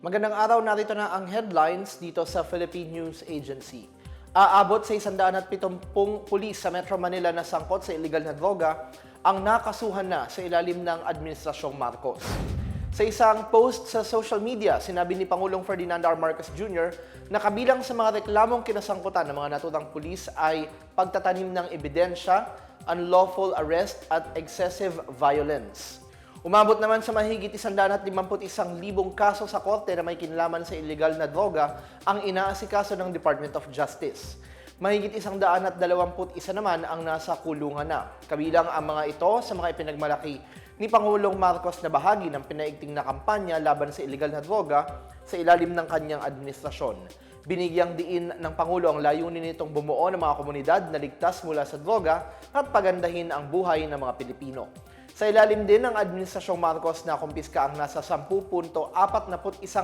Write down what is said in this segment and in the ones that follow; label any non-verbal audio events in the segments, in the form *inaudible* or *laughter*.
Magandang araw, narito na ang headlines dito sa Philippine News Agency. Aabot sa 170 pulis sa Metro Manila na sangkot sa illegal na droga ang nakasuhan na sa ilalim ng Administrasyong Marcos. Sa isang post sa social media, sinabi ni Pangulong Ferdinand R. Marcos Jr. na kabilang sa mga reklamong kinasangkutan ng mga naturang pulis ay pagtatanim ng ebidensya, unlawful arrest at excessive violence. Umabot naman sa mahigit 151,000 kaso sa korte na may kinlaman sa illegal na droga ang inaasikaso ng Department of Justice. Mahigit 121 naman ang nasa kulungan na. Kabilang ang mga ito sa mga ipinagmalaki ni Pangulong Marcos na bahagi ng pinaigting na kampanya laban sa illegal na droga sa ilalim ng kanyang administrasyon. Binigyang diin ng Pangulo ang layunin nitong bumuo ng mga komunidad na ligtas mula sa droga at pagandahin ang buhay ng mga Pilipino. Sa ilalim din ng Administrasyong Marcos na kumpiska ang nasa 10.41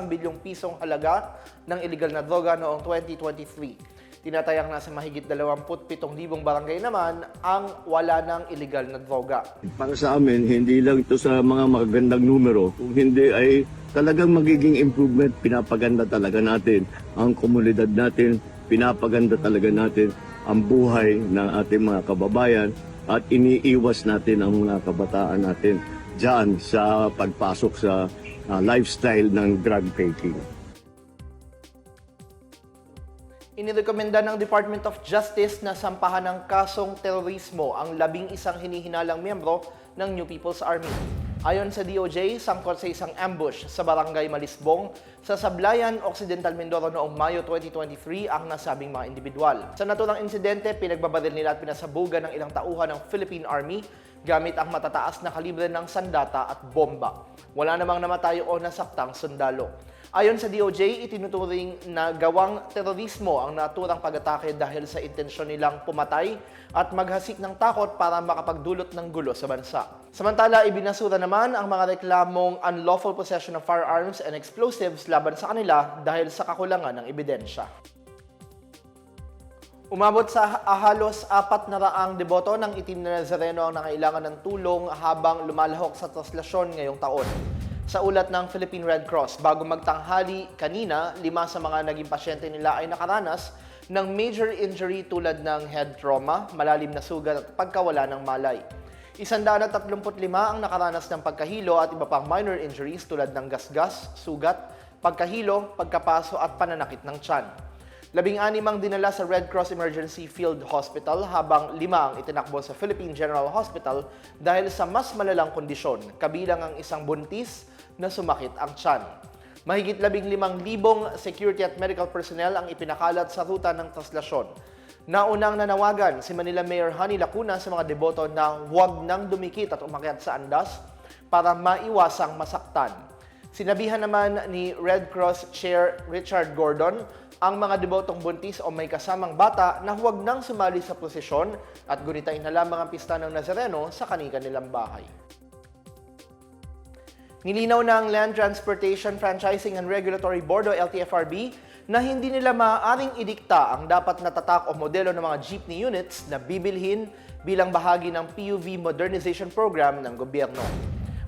bilyong pisong halaga ng illegal na droga noong 2023. Tinatayang nasa mahigit 27,000 barangay naman ang wala ng illegal na droga. Para sa amin, hindi lang ito sa mga magagandang numero. Kung hindi ay talagang magiging improvement, pinapaganda talaga natin ang komunidad natin, pinapaganda talaga natin ang buhay ng ating mga kababayan at iniiwas natin ang mga kabataan natin dyan sa pagpasok sa ah, lifestyle ng drug taking. Inirekomenda ng Department of Justice na sampahan ng kasong terorismo ang labing isang hinihinalang miyembro ng New People's Army. Ayon sa DOJ, sangkot sa isang ambush sa barangay Malisbong sa Sablayan, Occidental Mindoro noong Mayo 2023 ang nasabing mga individual. Sa naturang insidente, pinagbabaril nila at pinasabugan ng ilang tauhan ng Philippine Army gamit ang matataas na kalibre ng sandata at bomba. Wala namang namatay o nasaktang sundalo. Ayon sa DOJ, itinuturing na gawang terorismo ang naturang pag-atake dahil sa intensyon nilang pumatay at maghasik ng takot para makapagdulot ng gulo sa bansa. Samantala, ibinasura naman ang mga reklamong unlawful possession of firearms and explosives laban sa kanila dahil sa kakulangan ng ebidensya. Umabot sa halos apat na raang deboto ng itim na Nazareno ang nangailangan ng tulong habang lumalahok sa traslasyon ngayong taon. Sa ulat ng Philippine Red Cross, bago magtanghali kanina, lima sa mga naging pasyente nila ay nakaranas ng major injury tulad ng head trauma, malalim na sugat at pagkawala ng malay. Isandaan at 35 ang nakaranas ng pagkahilo at iba pang minor injuries tulad ng gasgas, sugat, pagkahilo, pagkapaso at pananakit ng tiyan. Labing-anim ang dinala sa Red Cross Emergency Field Hospital habang lima ang itinakbo sa Philippine General Hospital dahil sa mas malalang kondisyon, kabilang ang isang buntis na sumakit ang tiyan. Mahigit labing limang libong security at medical personnel ang ipinakalat sa ruta ng traslasyon. Naunang nanawagan si Manila Mayor Hani Lacuna sa mga deboto na huwag nang dumikit at umakyat sa andas para maiwasang masaktan. Sinabihan naman ni Red Cross Chair Richard Gordon ang mga debotong buntis o may kasamang bata na huwag nang sumali sa prosesyon at gunitain na lamang ang pista ng Nazareno sa kanilang bahay. Nilinaw ng Land Transportation Franchising and Regulatory Board o LTFRB na hindi nila maaaring idikta ang dapat na tatak o modelo ng mga jeepney units na bibilhin bilang bahagi ng PUV Modernization Program ng gobyerno.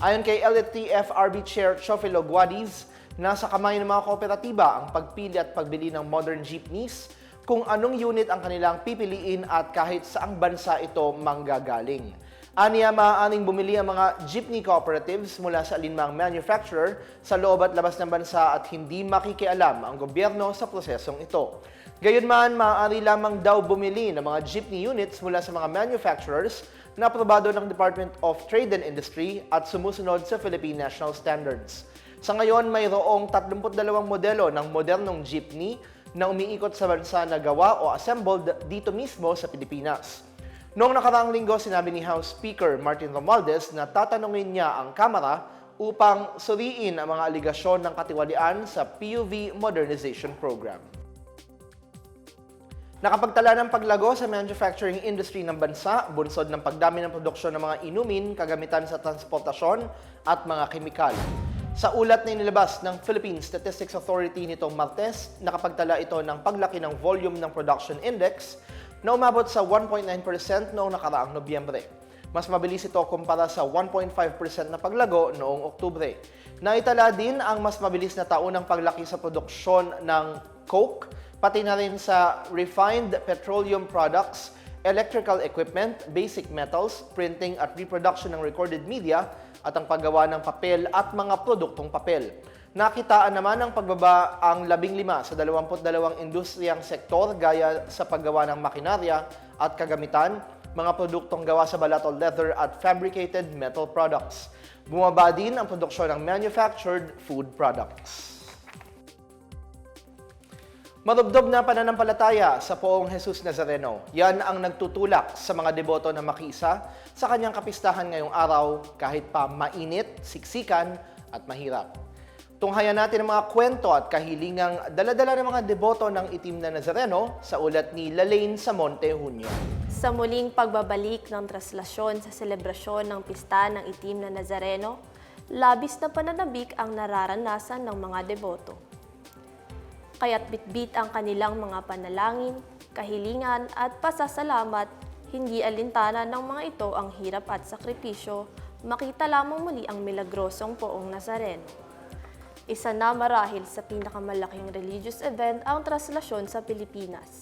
Ayon kay LTFRB Chair Chofilo Guadiz, nasa kamay ng mga kooperatiba ang pagpili at pagbili ng modern jeepneys kung anong unit ang kanilang pipiliin at kahit saang bansa ito manggagaling. Aniya, maaaring bumili ang mga jeepney cooperatives mula sa alinmang manufacturer sa loob at labas ng bansa at hindi makikialam ang gobyerno sa prosesong ito. Gayunman, maaari lamang daw bumili ng mga jeepney units mula sa mga manufacturers na aprobado ng Department of Trade and Industry at sumusunod sa Philippine National Standards. Sa ngayon, mayroong 32 modelo ng modernong jeepney na umiikot sa bansa na gawa o assembled dito mismo sa Pilipinas. Noong nakaraang linggo, sinabi ni House Speaker Martin Romualdez na tatanungin niya ang Kamara upang suriin ang mga aligasyon ng katiwalian sa PUV Modernization Program. Nakapagtala ng paglago sa manufacturing industry ng bansa, bunsod ng pagdami ng produksyon ng mga inumin, kagamitan sa transportasyon at mga kemikal. Sa ulat na inilabas ng Philippine Statistics Authority nitong Martes, nakapagtala ito ng paglaki ng volume ng production index na umabot sa 1.9% noong nakaraang Nobyembre. Mas mabilis ito kumpara sa 1.5% na paglago noong Oktubre. Naitala din ang mas mabilis na taunang paglaki sa produksyon ng coke, pati na rin sa refined petroleum products, electrical equipment, basic metals, printing at reproduction ng recorded media, at ang paggawa ng papel at mga produktong papel. Nakitaan naman ang pagbaba ang 15 sa 22 industriyang sektor gaya sa paggawa ng makinarya at kagamitan, mga produktong gawa sa balatol leather at fabricated metal products. Bumaba din ang produksyon ng manufactured food products. Madubdob na pananampalataya sa poong Jesus Nazareno. Yan ang nagtutulak sa mga deboto na makiisa sa kanyang kapistahan ngayong araw kahit pa mainit, siksikan at mahirap. Tunghayan natin ang mga kwento at kahilingang daladala ng mga deboto ng itim na Nazareno sa ulat ni Lalaine Samonte Junio. Sa muling pagbabalik ng traslasyon sa selebrasyon ng pista ng itim na Nazareno, labis na pananabik ang nararanasan ng mga deboto. Kaya't bitbit ang kanilang mga panalangin, kahilingan at pasasalamat, hindi alintana ng mga ito ang hirap at sakripisyo, makita lamang muli ang milagrosong poong Nazareno. Isa na marahil sa pinakamalaking religious event ang traslasyon sa Pilipinas.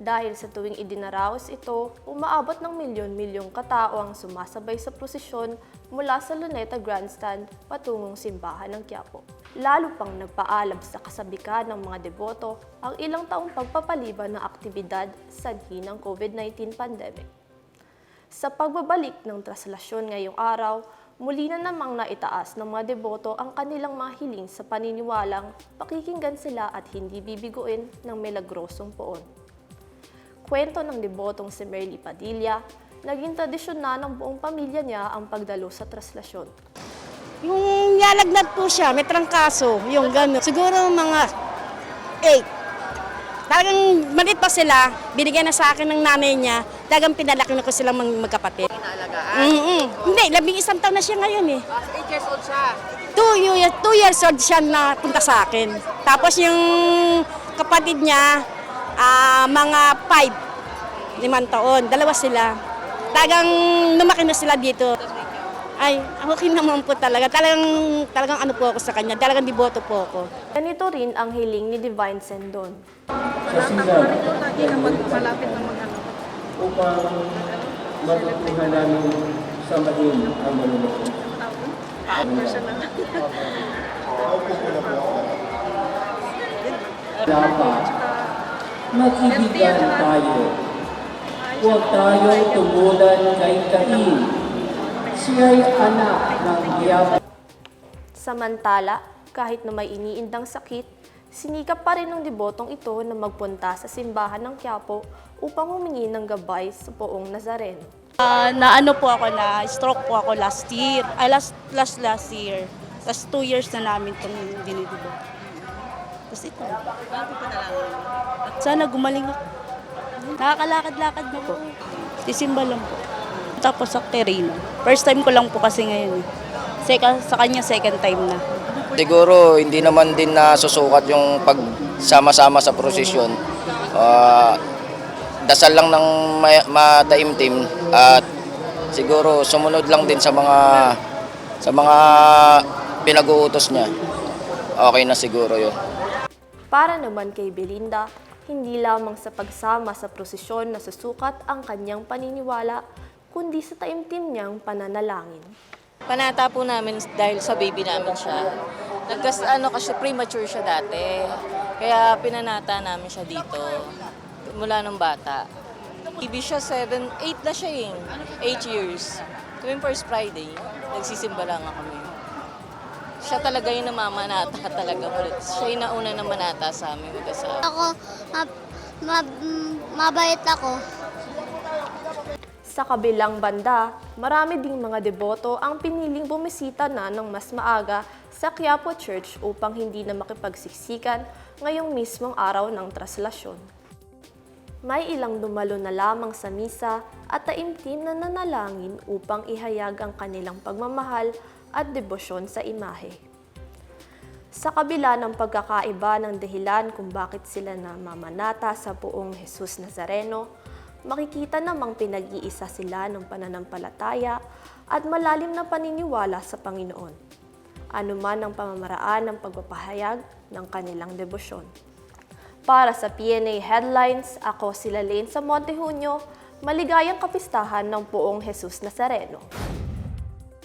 Dahil sa tuwing idinaraos ito, umaabot ng milyon-milyong katao ang sumasabay sa prosesyon mula sa Luneta Grandstand patungong simbahan ng Quiapo. Lalo pang nagpaalab sa kasabikan ng mga deboto ang ilang taong pagpapaliban ng aktibidad sanhi ng COVID-19 pandemic. Sa pagbabalik ng traslasyon ngayong araw, muli na namang naitaas ng mga deboto ang kanilang mga hiling sa paniniwalang pakikinggan sila at hindi bibiguin ng milagrosong poon. Kwento ng debotong si Merly Padilla, naging tradisyon na ng buong pamilya niya ang pagdalo sa traslasyon. Yung nalagnat po siya, may trangkaso, yung gano'n. Siguro mga 8. Talagang maliit pa sila, binigyan na sa akin ng nanay niya, talagang pinalaki na ko silang mag magkapatid. Mm Hindi, labing isang taon na siya ngayon eh. 8 years old siya. Two years, two years old siya na punta sa akin. Tapos yung kapatid niya, ah, mga five, limang taon, dalawa sila. Talagang lumaki na sila dito. Ay, okay naman po talaga. Talagang, talagang ano po ako sa kanya. Talagang diboto po ako. Ganito rin ang hiling ni Divine Sendon. Malapit na rin yun, lagi na mag, malapit na mag ano. upang matutuhan namin sa maging ang malulungkot. *laughs* Dapat makibigan tayo. Huwag tayo tumulan kay Cain. Siya'y anak ng Diablo. Samantala, kahit na may iniindang sakit, sinikap pa rin ng debotong ito na magpunta sa simbahan ng Quiapo upang humingi ng gabay sa poong Nazareno. Ah, na ano po ako na stroke po ako last year. Ay last last last year. Tapos two years na namin itong dinidibo. Tapos ito. Sana gumaling ako. Nakakalakad-lakad na po. Sisimba lang po. Tapos sa Terino. First time ko lang po kasi ngayon. eh. Seka, sa kanya second time na. Siguro hindi naman din na susukat yung pagsama-sama sa prosesyon. Ah, dasal lang ng ma- mataimtim at siguro sumunod lang din sa mga sa mga pinag-uutos niya. Okay na siguro 'yun. Para naman kay Belinda, hindi lamang sa pagsama sa prosesyon na susukat ang kanyang paniniwala, kundi sa taimtim niyang pananalangin. Panata po namin dahil sa baby namin siya. Nagkas, ano kasi premature siya dati. Kaya pinanata namin siya dito. Mula nung bata. Baby siya 7, 8 na siya eh. 8 years. Tuwing first Friday, nagsisimba lang kami. Siya talaga yung namamanata *laughs* talaga. Siya yung nauna na manata sa amin mag-asawa. Ako, ma- ma- mm, mabait ako. Sa kabilang banda, marami ding mga deboto ang piniling bumisita na ng mas maaga sa Quiapo Church upang hindi na makipagsiksikan ngayong mismong araw ng traslasyon. May ilang dumalo na lamang sa misa at taimtim na nanalangin upang ihayag ang kanilang pagmamahal at debosyon sa imahe. Sa kabila ng pagkakaiba ng dahilan kung bakit sila namamanata sa buong Jesus Nazareno, makikita namang pinag-iisa sila ng pananampalataya at malalim na paniniwala sa Panginoon. Ano man ang pamamaraan ng pagpapahayag ng kanilang debosyon. Para sa PNA Headlines, ako si Lalaine sa Montejunio, maligayang kapistahan ng poong Jesus Nazareno.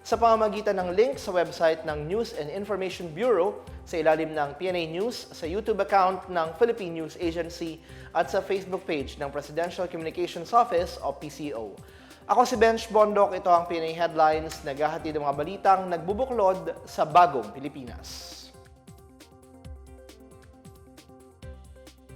sa pamamagitan ng link sa website ng News and Information Bureau sa ilalim ng PNA News, sa YouTube account ng Philippine News Agency at sa Facebook page ng Presidential Communications Office o PCO. Ako si Bench Bondok, ito ang PNA Headlines, naghahatid ng mga balitang nagbubuklod sa bagong Pilipinas.